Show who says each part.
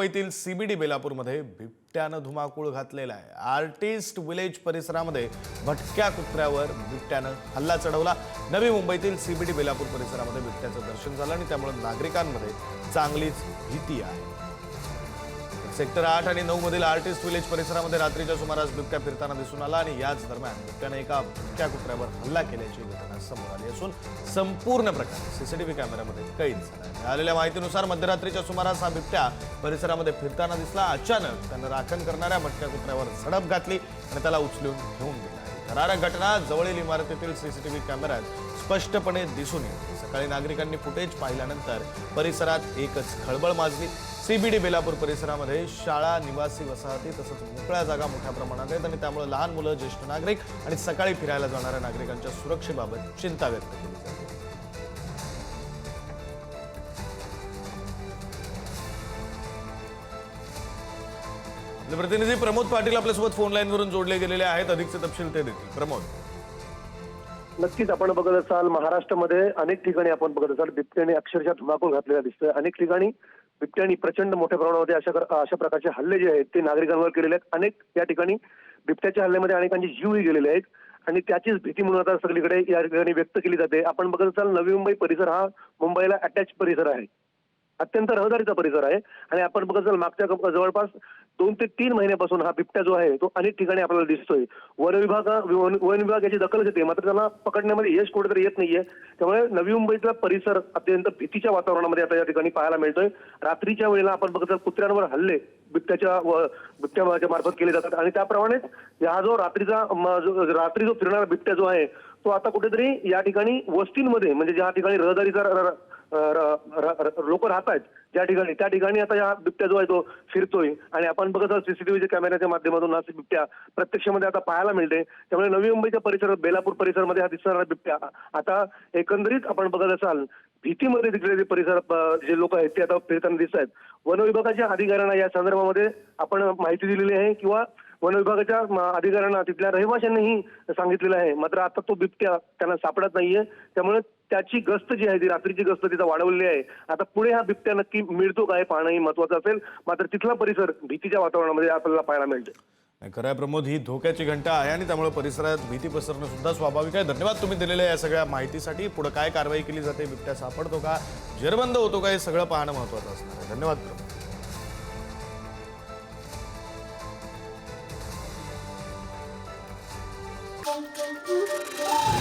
Speaker 1: मुंबईतील सीबीडी बेलापूरमध्ये बिबट्यानं धुमाकूळ घातलेला आहे. आर्टिस्ट विलेज परिसरामध्ये भटक्या कुत्र्यावर बिबट्यानं हल्ला चढवला. नवी मुंबईतील सीबीडी बेलापूर परिसरामध्ये बिबट्याचं दर्शन झालं आणि त्यामुळे नागरिकांमध्ये चांगलीच भीती आहे. सेक्टर आठ आणि नऊ मधील आर्टिस्ट विलेज परिसरामध्ये रात्रीच्या सुमारास बिबट्या फिरताना दिसून आला आणि याच दरम्यान बिबट्याने एका भटक्या कुत्र्यावर हल्ला केल्याची घटना समोर आली असून संपूर्ण प्रकार सीसीटीव्ही कॅमेऱ्यामध्ये कैद झाला मिळालेल्या माहितीनुसार मध्यरात्रीच्या सुमारास हा बिबट्या परिसरामध्ये फिरताना दिसला. अचानक त्यानं राखण करणाऱ्या भटक्या कुत्र्यावर झडप घातली आणि त्याला उचलून घेऊन गेला थरारक घटना जवळील इमारतीतील सीसीटीव्ही कॅमेऱ्यात स्पष्टपणे दिसून येते. सकाळी नागरिकांनी फुटेज पाहिल्यानंतर परिसरात एकच खळबळ माजली. सीबीडी बेलापूर परिसरामध्ये शाळा निवासी वसाहती तसंच मोकळ्या जागा मोठ्या प्रमाणात आहेत आणि त्यामुळे लहान मुलं ज्येष्ठ नागरिक आणि सकाळी फिरायला जाणाऱ्या नागरिकांच्या सुरक्षेबाबत चिंता व्यक्त केली जाते. प्रतिनिधी प्रमोद पाटील आपल्यासोबत फोन लाईनवरून जोडले गेलेले आहेत. अधिकचे तपशील ते देतील. प्रमोद.
Speaker 2: नक्कीच आपण बघत असाल महाराष्ट्रामध्ये अनेक ठिकाणी आपण बघत असाल बिबट्याने अक्षरशः धुमाकूळ घातलेला दिसतोय. अनेक ठिकाणी बिबट्याने प्रचंड मोठ्या प्रमाणामध्ये अशा अशा प्रकारचे हल्ले जे आहेत ते नागरिकांवर केलेले आहेत. अनेक या ठिकाणी बिबट्याच्या हल्ल्यामध्ये अनेकांचे जीवही गेलेले आहेत. आणि त्याचीच भीती म्हणून आता सगळीकडे या ठिकाणी व्यक्त केली जाते. आपण बघत असाल नवी मुंबई परिसर हा मुंबईला अटॅच परिसर आहे. अत्यंत रहदारीचा परिसर आहे. आणि आपण बघत असाल मागच्या जवळपास दोन ते तीन महिन्यापासून हा बिबट्या जो आहे तो अनेक ठिकाणी आपल्याला दिसतोय. वन विभाग वन विभाग याची दखल घेते मात्र त्याला पकडण्यामध्ये यश कुठेतरी येत नाहीये. त्यामुळे नवी मुंबईतला परिसर अत्यंत भीतीच्या वातावरणामध्ये आता या ठिकाणी पाहायला मिळतोय. रात्रीच्या वेळेला आपण बघत कुत्र्यांवर हल्ले बिबट्याच्या व- बिबट्याच्या मार्फत केले जातात. आणि त्याप्रमाणेच हा जो रात्रीचा रात्री जो फिरणारा बिबट्या जो आहे तो आता कुठेतरी या ठिकाणी वस्तींमध्ये म्हणजे ज्या ठिकाणी रहदारीचा लोक राहत आहेत ज्या ठिकाणी. त्या ठिकाणी आता या बिबट्या जो आहे तो फिरतोय आणि आपण बघत आहोत सीसीटीव्हीच्या कॅमेऱ्याच्या माध्यमातून हा बिबट्या प्रत्यक्षमध्ये आता पाहायला मिळते. त्यामुळे नवी मुंबईच्या परिसरात बेलापूर परिसरामध्ये हा दिसणारा बिबट्या. आता एकंदरीत आपण बघत असाल भीतीमध्ये तिकडे जे परिसर जे लोक आहेत ते आता फिरताना दिसत आहेत वन विभागाच्या अधिकाऱ्यांना या संदर्भामध्ये आपण माहिती दिलेली आहे किंवा वन विभागाच्या अधिकाऱ्यांना तिथल्या रहिवाशांनीही सांगितलेलं आहे. मात्र आता तो बिबट्या त्यांना सापडत नाहीये. त्यामुळे त्याची गस्त जी आहे ती रात्रीची गस्त तिथं वाढवलेली आहे. आता पुढे हा बिबट्या नक्की मिळतो काय पाहणंही महत्वाचं असेल. मात्र तिथला परिसर भीतीच्या वातावरणामध्ये आपल्याला पाहायला मिळतो
Speaker 1: नाही, खरं आहे प्रमोद ही धोक्याची घंटा आहे आणि त्यामुळे परिसरात भीती पसरणं सुद्धा स्वाभाविक आहे. धन्यवाद तुम्ही दिलेल्या या सगळ्या माहितीसाठी. पुढे काय कारवाई केली जाते बिबट्या सापडतो का जेरबंद होतो का हे सगळं पाहणं महत्वाचं असणार आहे. धन्यवाद Pramod. bom, bom, bom, bom.